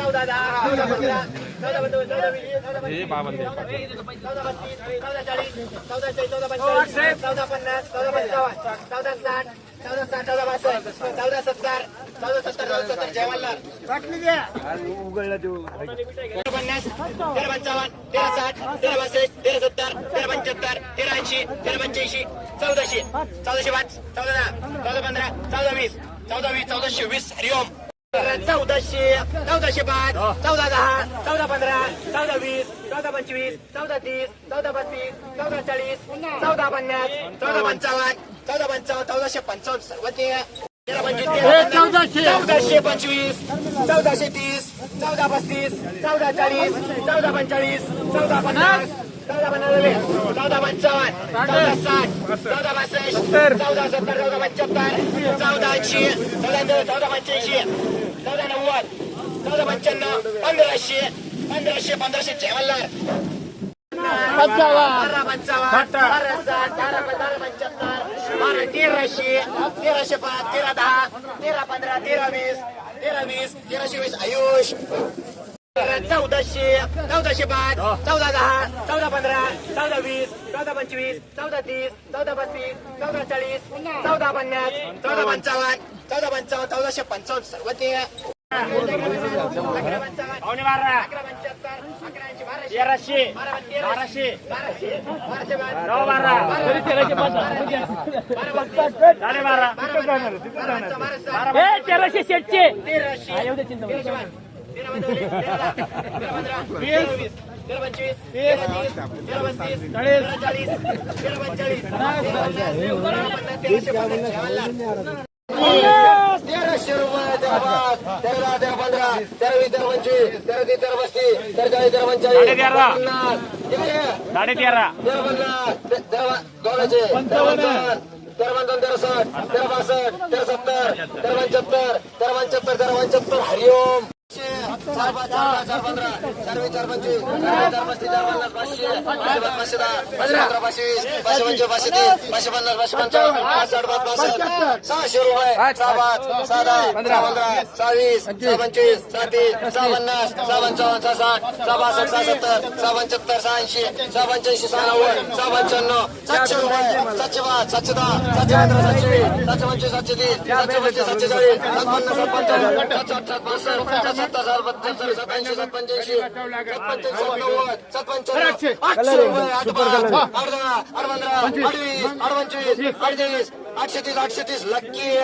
चौदा चौदा पंधरा चौदा पंधरा चौदा पन्नास चौदा पंचावन्न चौदा साठ चौदा साठ चौदा बासष्ट चौदा सत्तर चौदा सत्तर चौदा सत्तर जयवाला तेरा पन्नास तेरा पंचावन्न तेरा साठ तेरा बासष्ट तेरा सत्तर तेरा पंच्याहत्तर तेरा ऐंशी तेरा पंच्याऐंशी चौदाशे चौदाशे पाच चौदा दहा चौदा पंधरा चौदा वीस. चौदा वीस चौदाशे वीस हरिओम. चौदाशे चौदाशे पाच चौदा दहा चौदा पंधरा चौदा वीस चौदा पंचवीस चौदा तीस चौदा बत्तीस चौदा चाळीस चौदा पन्नास चौदा पंचावन्न चौदा पंचावन्न चौदाशे पंचावन्न चौदाशे पंचवीस चौदाशे तीस चौदा पस्तीस चौदा चाळीस चौदा पंचाळीस चौदा पन्नास चौदा पन्नास चौदा पंचावन्न चौदा साठ चौदा बासष्ट चौदा सत्तर चौदा पंच्याहत्तर चौदा ऐंशी चौदा चौदा पंच्याऐंशी चौदा नव्वद चौदा पंच्याण्णव पंधराशे पंधराशे पंधराशे जेवणार बारा पंचावन्न बारा साठ बारा बारा पंच्याहत्तर बारा तेराशे तेराशे पाच तेरा दहा तेरा पंधरा तेरा वीस तेरा वीस तेराशे वीस आयुष चौदाशे चौदाशे पाच चौदा दहा चौदा पंधरा चौदा वीस चौदा पंचवीस चौदा तीस चौदा पस्तीस चौदा चाळीस चौदा पन्नास चौदा पंचावन्न चौदा पंचावन्न चौदाशे पंचावन्न सर्वज्ञ तेराशे बाराशे बाराशे बाराशे तेराशे तेराशे रुपये तेरा तेरा तेरा पंधरा तेरा वीस तेरा पंचवीस तेरा तीस तेरा पस्तीस तेरा चाळीस तेरा पंचाळीस साडे तेरा. पन्नास साडे तेरा तेरा पन्नास तेरा दोनशे तेरा पंचावन्न तेरा पंचावन्न तेरा साठ तेरा बासष्ट तेरा सत्तर तेरा पंच्याहत्तर तेरा पंच्याहत्तर तेरा पंच्याहत्तर हरिओम चार पाच चार पाच चार पंधरा चार वीस चार पंचवीस चार पस्तीस चार पन्नास पाचशे पाचशे पाच पाचशे दहा पाचशे पंधरा पाचशे वीस पाचशे पंचवीस पाचशे तीस पाचशे पन्नास पाचशे पंचावन्न पाच साठ पाच पासष्ट सहाशे रुपये सहा पाच सहा दहा पंधरा पंधरा सहा वीस सहा पंचवीस सहा तीस सहा पन्नास सहा पंचावन्न सहा साठ सहा बासष्ट सहा सत्तर सहा पंच्याहत्तर सहा ऐंशी सहा पंच्याऐंशी सहा नव्वद सहा पंच्याण्णव सातशे रुपये सातशे पाच सातशे दहा सातशे पंधरा सातशे वीस सातशे पंचवीस सातशे तीस सातशे पंचवीस सातशे चाळीस सात पन्नास सात पंचावन्न सात सात सात पासष्ट सात सत्तर सात पंच्याहत्तर सात ऐंशी सात पंच्याऐंशी सात पंच्याऐंशी सात नव्वद सात पंच्याण्णव आठशे तीस आठशे तीस लक्की